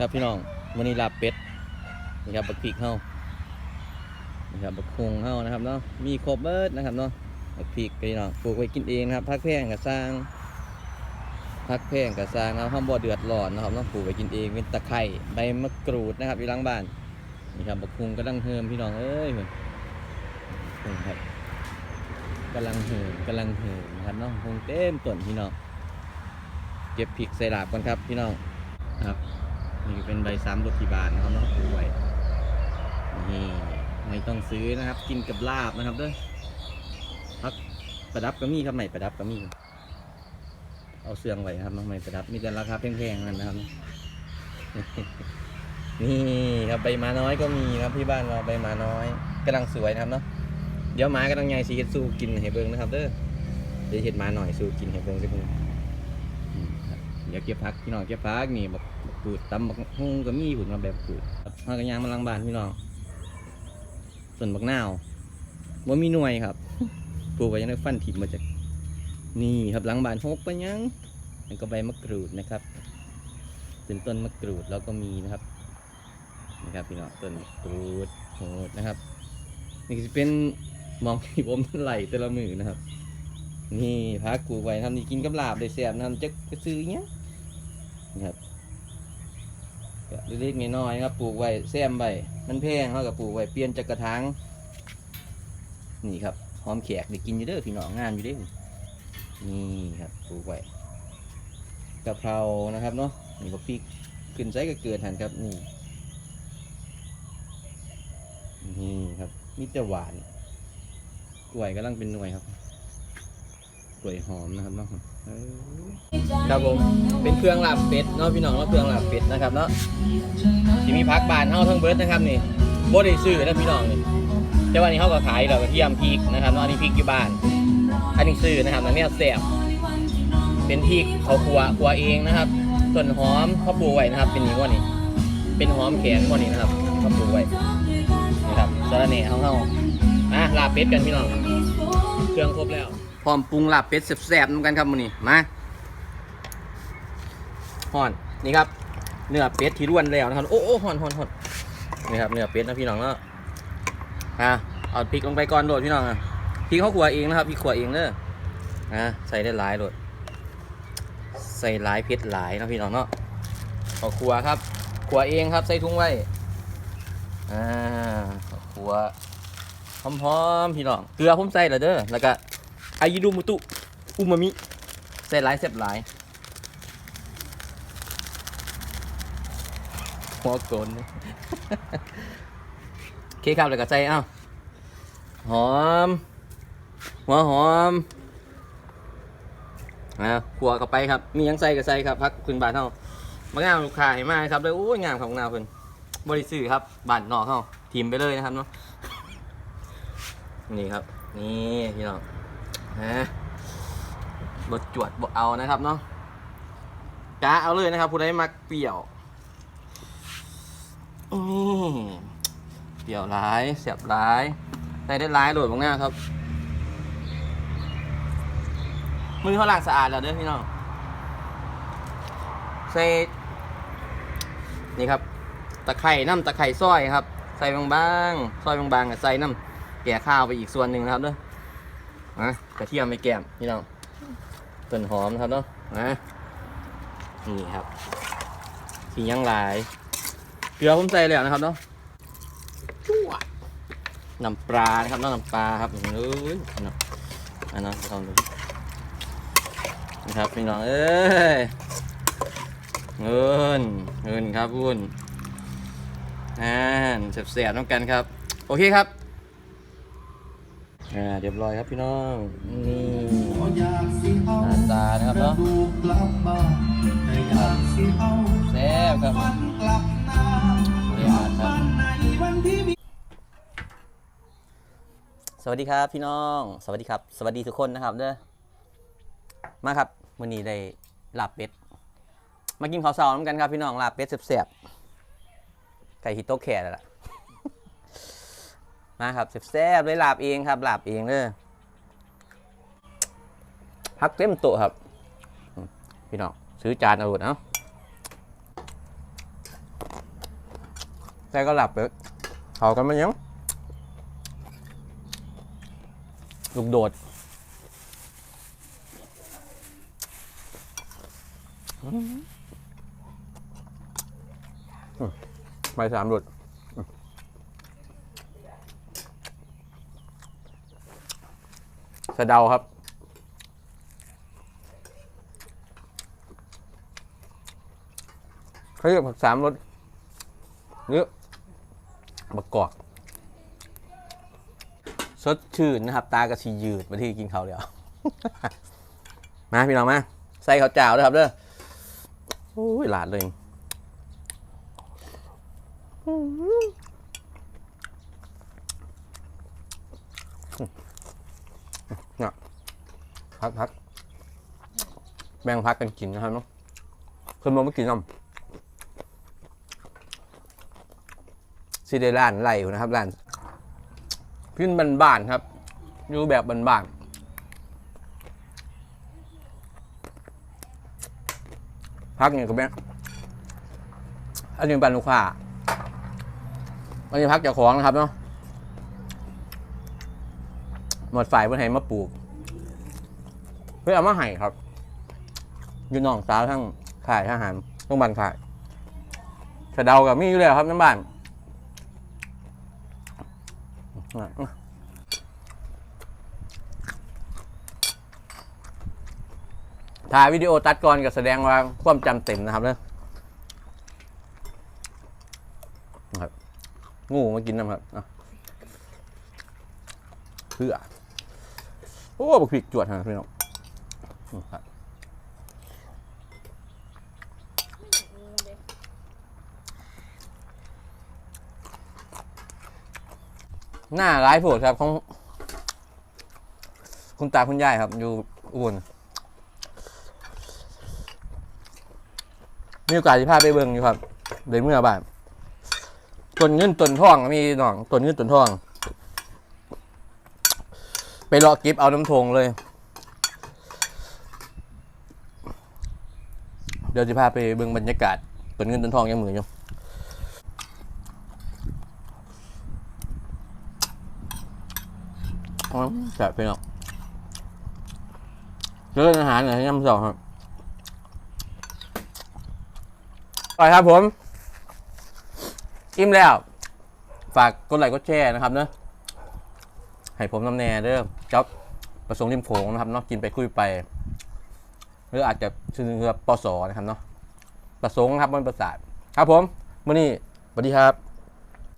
ครับพี่น้องวันนี้ลาบเป็ดนี่ครับบักพริกเฮานี่ครับบักคงเฮานะครับเนาะมีครบเบิดนะครับเนาะบักพริกพี่น้องปลูกไว้กินเองนะครับพักแพงกับสร้างพักแพงกับสร้างนะครับห้ามบ่อเดือดร้อนนะครับเนาะปลูกไว้กินเองเป็นตะไคร้ใบมะกรูดนะครับอยู่หลังบ้านนี่ครับบักคงกำลังเฮิมพี่น้องเอ้ยนครับกำลังเฮิมกำลังเฮิมนะครับเนาะคงเต็มต้นพี่น้องเก็บพริกใส่ลาบก่อนครับพี่น้องครับ นี่เป็นใบซ้ำรถที่บานนะครับเนาะป่วยนี่ไม่ต้องซื้อนะครับ กินกับลาบนะครับเด้อพักประดับก็มีครับใหม่ประดับก็มี เอาเสื่องไว้ครับน้องใหม่ประดับมีแต่ราคาแพงๆนั่นนะครับ นี่ครับใบมาน้อยก็มีครับที่บ้านเราใบมาน้อยกำลังสวยนะครับเนาะเดี๋ยวหมากำลังใหญ่สีสู้กินให้เบิ่งนะครับเด้อเดี๋ยวเห็ดมาหน่อยสู้กินให้เบิ่งสักนึงอืมครับเดี๋ยวเก็บพักพี่น้องเก็บพักนี่บัก ปูดตำบักฮุงก็มีผุนมาแบบปูดครับมากระยางมาลังบานพี่น้อง ส่วนบักนาวว่ามีหน่วยครับปลูกไว้ยังได้ฟันถิ่มมาจากนี่ครับหลังบานหกไปยังแล้วก็ใบมะกรูดนะครับเป็นต้นมะกรูดเราก็มีนะครับนะครับพี่น้องต้นมะกรูดโหดนะครับ นี่ก็จะเป็นมองที่ผมไหลแต่ละมือนะครับ นี่พักปลูกไว้ทำนี่กินกับลาบได้แซ่บนะครับจะซื้อเนี้ยนะครับ เล็กๆน้อยๆครับปลูกไว้แซมไว้มันแพงเขากับปลูกไว้เปลี่ยนจากกระถางนี่ครับหอมแขกได้กินอยู่เด้อพี่น้องงานอยู่เด้อนี่ครับปลูกไว้กะเพรานะครับเนาะนี่ก็พริกขึ้นไซก็เกิดหันครับนี่นี่ครับมีแต่หวานกล้วยกำลังเป็นหน่วยครับ กล้วยหอมนะครับเนาะครับผมเป็นเครื่องลาบเป็ดเนาะพี่น้องเนาะเครื่องลาบเป็ดนะครับเนาะที่มีพักบานเฮาทั้งเบิร์ดนะครับนี่บ่ได้ซื้อนะพี่น้องนี่แต่ว่านี่เฮาก็ขายดอกกระเทียมพริกนะครับเนาะอันนี้พริกอยู่บ้าน อันนี้ซื้อนะครับอันนี้แซ่บเป็นพริกเขาครัวครัวเองนะครับต้นหอมเขาปลูกไว้นะครับ เป็นนี้ว่านี่เป็นหอมแขนว่านี่นะครับเขาปลูกไว้นี่ครับสาระเน่เฮาเฮาอะลาบเป็ดกันพี่น้องเครื่องครบแล้ว พร้อมปรุงลาบเป็ดแซ่บๆนำกันครับมื้อนี้มาห่อนนี่ครับเนื้อเป็ดที่ร่วนแล้วนะครับโอ้โอ้ห่อนห่อนห่อนนี่ครับเนื้อเป็ดนะพี่น้องเนาะอะเอาพริกลงไปก่อนโดดพี่น้องอะพริกเขาขัวเองนะครับพริกขัวเองเด้ออะใส่ได้หลายโดดใส่หลายเผ็ดหลายนะพี่น้องเนาะเอาขัวครับขัวเองครับใส่ถุงไว้อ่าเอาขัวหอมๆพี่น้องเกลือผมใส่แล้วเด้อแล้วก็ อายิดูมุตุอุมามิใส่หลายเส็บหลายหัวโกนเลยโอเคครับแล้วก็ใส่เอ้าหอม หัวหอมอ่าขัวเข้าไปครับ มีหยังใส่ก็ใส่ครับพักขึ้นบานเฮามางามลูกค้าเห็นมาครับเลยโอ้ยงามของงามเพิ่นบริสื่อครับบานนอกเฮาทีมไปเลยนะครับเนาะนี่ครับ นี่พี่น้อง นะบดจวดบดเอานะครับเนาะกะเอาเลยนะครับผู้ใดมักเปรี้ยวนี่เปรี้ยวร้ายเสียบร้ายได้ได้ร้ายโหลดบางหน้าครับ มือเขาล้างสะอาดแล้วเด้อพี่น้องใส่นี่ครับตะไคร่น้ำตะไคร่ซอยครับ ใส่บางๆซอยบางๆใส่น้ำแก่ข้าวไปอีกส่วนหนึ่งนะครับเด้อ นะกระเทียมไปแกมพี่น้องต้นหอมนะครับเนาะนะนี่ครับสียังหลายเกลือผมใส่แล้วนะครับเนาะน้ำปลานะครับน้ำปลาครับเอ้ยนะอันนั้นลองดูนะครับพี่น้องเอ้ยเงินเงินครับคุณอ่าเสียบๆน้ำกันครับ โอเคครับ อ่าเรียบร้อยครับพี่น้องนี่หน้าตานะครับเนาะแซ่บครับเรียบร้อยครับสวัสดีครับพี่น้อง สวัสดีครับ สวัสดีทุกคนนะครับเด้อมาครับวันนี้ได้ลาบเป็ดมากินข้าวเช้าน้ำกันครับพี่น้องลาบเป็ดแซ่บๆไก่ฮิโตะแค่แล้วล่ะ มาครับแซ่บๆเลยลาบเองครับลาบเองเด้อพักเต็มโต๊ะครับ พี่น้องซื้อจานเอาหมดเนาะแต่ก็หลับไปเขากันมันยังลูกโดดอืมอืมใบสามหลุดอืม สะเดาครับ เขาเรียกผักสามรสหรือมะกอกสดชื่นนะครับ ตากระชียืดมาที่กินเขาเดียว มาพี่น้องมา ใส่ข้าวเจ้าด้วยครับเด้อโอ้ยหลาดเลย พักพักแบ่งพักกันกินนะครับเนาะคนมองไม่กินน้ำซีเดร้านไล่อยู่นะครับร้านขึ้นบ้านๆครับ อยู่แบบบ้านๆพักเนี่ยก็แม่อันนี้บ้านลูกค้าอันนี้พักเจ้าของนะครับเนาะ หมดฝ่ายเพื่อนให้มาปลูก เพื่อเอามาให้ครับอยู่หนองสาวทั้งขายทหารต้องบันขายสะเดากับมีอยู่แล้วครับน้ำบ้านถ่ายวิดีโอตัดก่อนก็แสดงว่าความจำเต็มนะครับเนะนะครับ งูมากินนะครับเพื่อโอ้บุกผิกจวดฮะพี่น้อง ครับหน้าร้ายผดครับของ คุณตาคุณยายครับ อยู่อุบลมีโอกาสที่พาไปเบิ่งอยู่ครับเดินเมื่อบ่ายต้นเงินต้นทองมีหน่องต้นเงินต้นทอง ไปเลาะเก็บเอาน้ำทงเลย ดี๋ยวจะพาไปเบิ่งบรรยากาศต้นเงินต้นทองยังมืออยู่อ๋อแซ่บไปเนาะเจองอาหารเหรอยยำสองครับไปครับผม อิ่มแล้ว ฝากกดไลค์กดแชร์นะครับเนอะให้ผมนำแน่เด้อจ๊อบประสงค์ริมโขงนะครับเนาะกินไปคุยไป รืออาจจะชื่อเรือปสนะครับเนาะประสงค์ครับมันประสาทครับผมมื่อนี้สวัสดีครับ